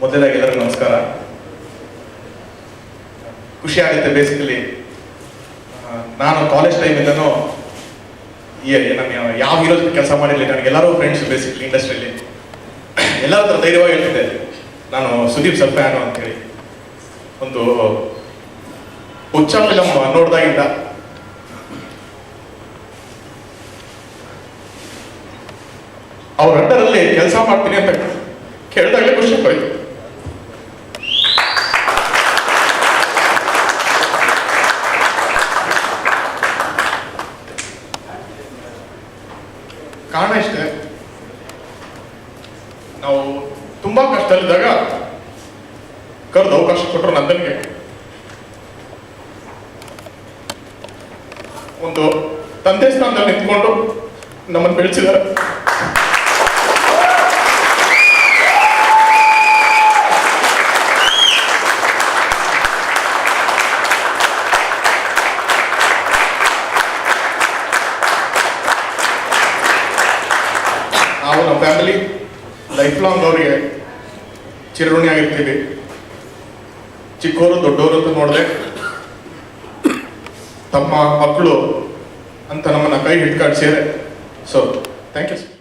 ಮೊದಲಾಗಿ ಎಲ್ಲರಿಗೂ ನಮಸ್ಕಾರ. ಖುಷಿ ಆಗುತ್ತೆ ಬೇಸಿಕಲಿ ನಾನು ಕಾಲೇಜ್ ಟೈಮಿಂದನೂ ನಾನು ಯಾವ ಹೀರೋ ಕೆಲಸ ಮಾಡಿರಲಿ, ನನಗೆ ಎಲ್ಲರೂ ಫ್ರೆಂಡ್ಸ್ ಬೇಸಿಕಲಿ ಇಂಡಸ್ಟ್ರಿಯಲ್ಲಿ ಎಲ್ಲರ ಹತ್ರ ಧೈರ್ಯವಾಗಿ ಹೇಳ್ತಿದ್ದೆ. ನಾನು ಸುದೀಪ್ ಸರ್ ಫ್ಯಾನು ಅಂತೇಳಿ. ಒಂದು ಹುಚ್ಚ ಫಿಲಮ್ ನೋಡಿದಾಗಿಂದ. ಅವ್ರ ಅಂಡರಲ್ಲಿ ಕೆಲಸ ಮಾಡ್ತೀನಿ ಅಂತ ಕೇಳಿದಾಗಲೇ ಖುಷಿ ಹೋಯ್ತು ಕಾರಣ ಇಷ್ಟೇ. ನಾವು ತುಂಬಾ ಕಷ್ಟದಲ್ಲಿದ್ದಾಗ ಕರೆದು ಅವಕಾಶ ಕೊಟ್ಟರು ನಂದನ್ಗೆ. ಒಂದು ತಂದೆ ಸ್ಥಾನದಲ್ಲಿ ನಿಂತ್ಕೊಂಡು ನಮ್ಮನ್ನು ಬೆಳೆಸಿದ್ದಾರೆ. ನಾವು ನಮ್ಮ ಫ್ಯಾಮಿಲಿ ಲೈಫ್ ಲಾಂಗ್ ಅವರಿಗೆ ಚಿರಋಣಿ ಆಗಿರ್ತೀವಿ. ಚಿಕ್ಕವರು ದೊಡ್ಡವರು ಅಂತ ನೋಡಿದೆ. ತಮ್ಮ ಮಕ್ಕಳು ಅಂತ ನಮ್ಮನ್ನ ಕೈ ಹಿಡ್ಕಾಡ್ಸಿದ್ದಾರೆ. So thank you